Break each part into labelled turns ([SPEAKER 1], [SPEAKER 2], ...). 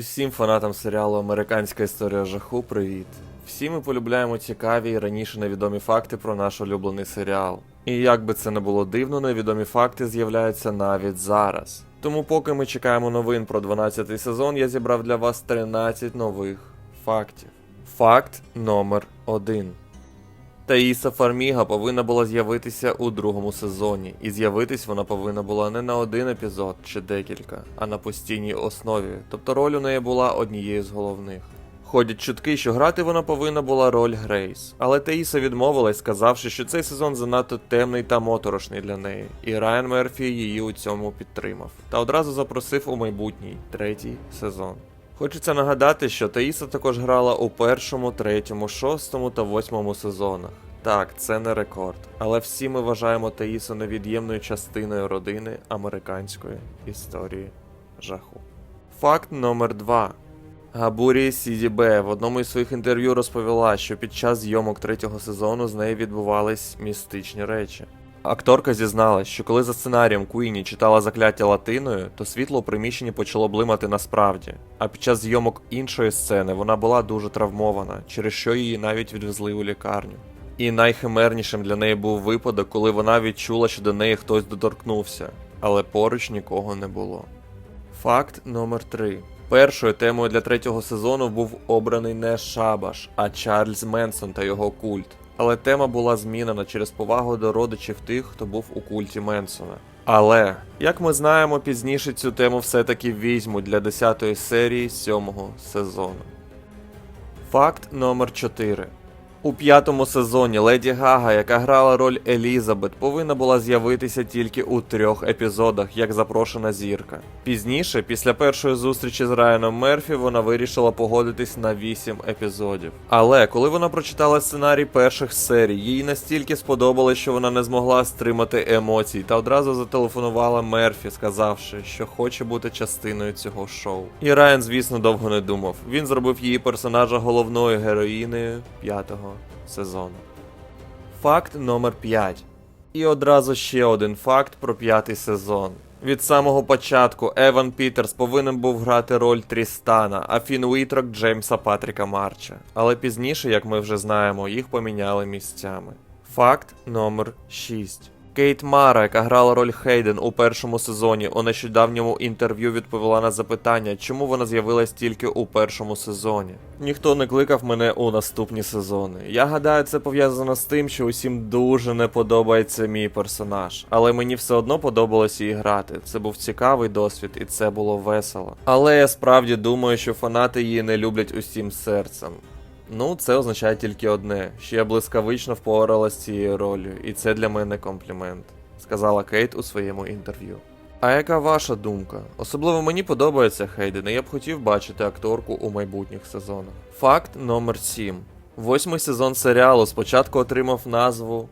[SPEAKER 1] Усім фанатам серіалу Американська історія жаху привіт. Всі ми полюбляємо цікаві і раніше невідомі факти про наш улюблений серіал. І як би це не було дивно, невідомі факти з'являються навіть зараз. Тому, поки ми чекаємо новин про 12-й сезон, я зібрав для вас 13 нових фактів. Факт номер 1. Таїса Фарміга повинна була з'явитися у другому сезоні, і з'явитись вона повинна була не на один епізод чи декілька, а на постійній основі, тобто роль у неї була однією з головних. Ходять чутки, що грати вона повинна була роль Грейс, але Таїса відмовилась, сказавши, що цей сезон занадто темний та моторошний для неї, і Райан Мерфі її у цьому підтримав, та одразу запросив у майбутній третій сезон. Хочеться нагадати, що Таїса також грала у першому, третьому, шостому та восьмому сезонах. Так, це не рекорд, але всі ми вважаємо Таїсу невід'ємною частиною родини американської історії жаху. Факт номер 2 Габурі Сізібе в одному із своїх інтерв'ю розповіла, що під час зйомок третього сезону з нею відбувались містичні речі. Акторка зізналась, що коли за сценарієм Куїні читала закляття латиною, то світло у приміщенні почало блимати насправді. А під час зйомок іншої сцени вона була дуже травмована, через що її навіть відвезли у лікарню. І найхимернішим для неї був випадок, коли вона відчула, що до неї хтось доторкнувся, але поруч нікого не було. Факт номер 3 Першою темою для третього сезону був обраний не Шабаш, а Чарльз Менсон та його культ. Але тема була змінена через повагу до родичів тих, хто був у культі Менсона. Але, як ми знаємо, пізніше цю тему все-таки візьмуть для 10 серії 7 сезону. Факт номер 4 у п'ятому сезоні Леді Гага, яка грала роль Елізабет, повинна була з'явитися тільки у трьох епізодах, як запрошена зірка. Пізніше, після першої зустрічі з Райаном Мерфі, вона вирішила погодитись на вісім епізодів. Але коли вона прочитала сценарій перших серій, їй настільки сподобалось, що вона не змогла стримати емоцій та одразу зателефонувала Мерфі, сказавши, що хоче бути частиною цього шоу. І Райан, звісно, довго не думав. Він зробив її персонажа головною героїнею п'ятого сезону. Факт номер 5. І одразу ще один факт про п'ятий сезон. Від самого початку Еван Пітерс повинен був грати роль Трістана, а Фін Уітрок Джеймса Патріка Марча. Але пізніше, як ми вже знаємо, їх поміняли місцями. Факт номер 6. Кейт Мара, яка грала роль Хейден у першому сезоні, у нещодавньому інтерв'ю відповіла на запитання, чому вона з'явилась тільки у першому сезоні. Ніхто не кликав мене у наступні сезони. Я гадаю, це пов'язано з тим, що усім дуже не подобається мій персонаж, але мені все одно подобалося її грати. Це був цікавий досвід, і це було весело. Але я справді думаю, що фанати її не люблять усім серцем. Ну, це означає тільки одне, що я блискавично впоралась з цією ролью, і це для мене комплімент, сказала Кейт у своєму інтерв'ю. А яка ваша думка? Особливо мені подобається Хейден, і я б хотів бачити акторку у майбутніх сезонах. Факт номер 7. Восьмий сезон серіалу спочатку отримав назву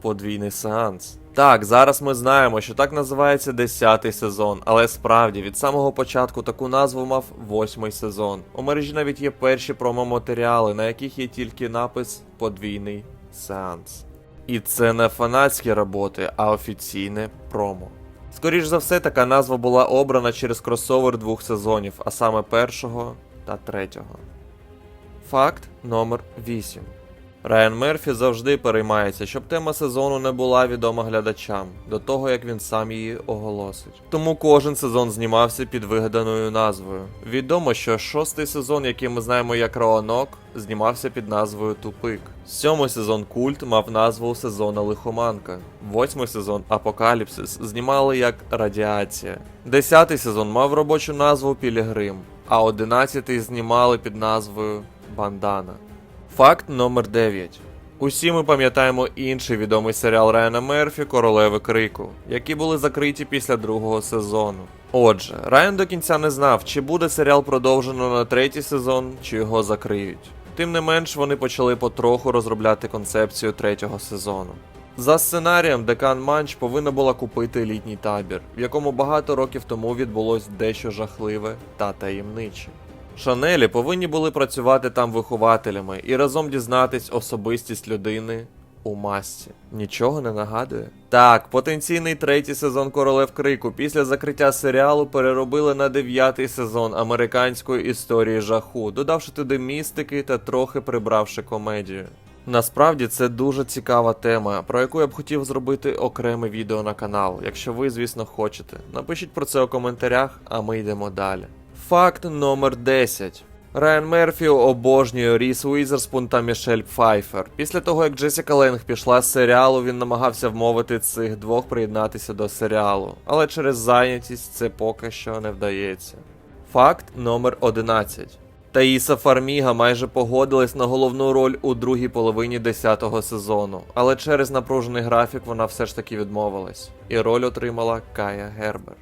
[SPEAKER 1] Подвійний сеанс. Так, зараз ми знаємо, що так називається 10-й сезон, але справді від самого початку таку назву мав восьмий сезон. У мережі навіть є перші промо-матеріали, на яких є тільки напис Подвійний сеанс. І це не фанатські роботи, а офіційне промо. Скоріш за все, така назва була обрана через кросовер двох сезонів, а саме першого та третього. Факт номер 8. Райан Мерфі завжди переймається, щоб тема сезону не була відома глядачам до того, як він сам її оголосить. Тому кожен сезон знімався під вигаданою назвою. Відомо, що шостий сезон, який ми знаємо як Роанок, знімався під назвою Тупик. Сьомий сезон Культ мав назву сезона Лихоманка. Восьмий сезон Апокаліпсис знімали як Радіація. Десятий сезон мав робочу назву Пілігрим, а одинадцятий знімали під назвою Бандана. Факт номер 9. Усі ми пам'ятаємо інший відомий серіал Райана Мерфі Королеви Крику, які були закриті після другого сезону. Отже, Райан до кінця не знав, чи буде серіал продовжено на третій сезон, чи його закриють. Тим не менш, вони почали потроху розробляти концепцію третього сезону. За сценарієм, Декан Манч повинна була купити літній табір, в якому багато років тому відбулось дещо жахливе та таємниче. Шанелі повинні були працювати там вихователями і разом дізнатись особистість людини у масці. Нічого не нагадує? Так, потенційний третій сезон Королев Крику після закриття серіалу переробили на дев'ятий сезон американської історії жаху, додавши туди містики та трохи прибравши комедію. Насправді це дуже цікава тема, про яку я б хотів зробити окреме відео на канал, якщо ви, звісно, хочете. Напишіть про це у коментарях, а ми йдемо далі. Факт номер 10. Райан Мерфі обожнює Ріс Уізерспун та Мішель Пфайфер. Після того, як Джесіка Ленг пішла з серіалу, він намагався вмовити цих двох приєднатися до серіалу, але через зайнятість це поки що не вдається. Факт номер 11. Таїса Фарміга майже погодилась на головну роль у другій половині 10-го сезону, але через напружений графік вона все ж таки відмовилась, і роль отримала Кая Гербер.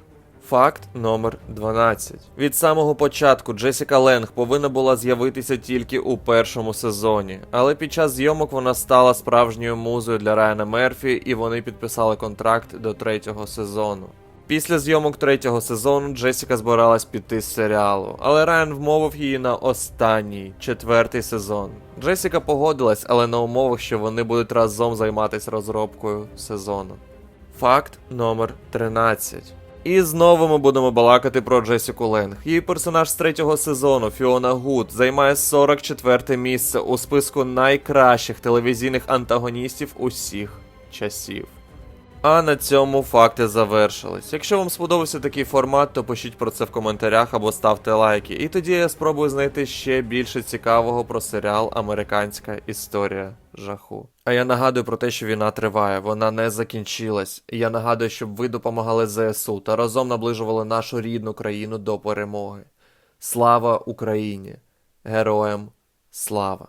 [SPEAKER 1] Факт номер 12. Від самого початку Джесіка Ленг повинна була з'явитися тільки у першому сезоні, але під час зйомок вона стала справжньою музою для Райана Мерфі, і вони підписали контракт до третього сезону. Після зйомок третього сезону Джесіка збиралась піти з серіалу, але Райан вмовив її на останній, четвертий сезон. Джесіка погодилась, але на умовах, що вони будуть разом займатися розробкою сезону. Факт номер 13. І знову ми будемо балакати про Джесіку Ленг. Її персонаж з третього сезону Фіона Гуд займає 44 місце у списку найкращих телевізійних антагоністів усіх часів. А на цьому факти завершились. Якщо вам сподобався такий формат, то пишіть про це в коментарях або ставте лайки. І тоді я спробую знайти ще більше цікавого про серіал Американська історія жаху. А я нагадую про те, що війна триває, вона не закінчилась. І я нагадую, щоб ви допомагали ЗСУ та разом наближували нашу рідну країну до перемоги. Слава Україні! Героям слава!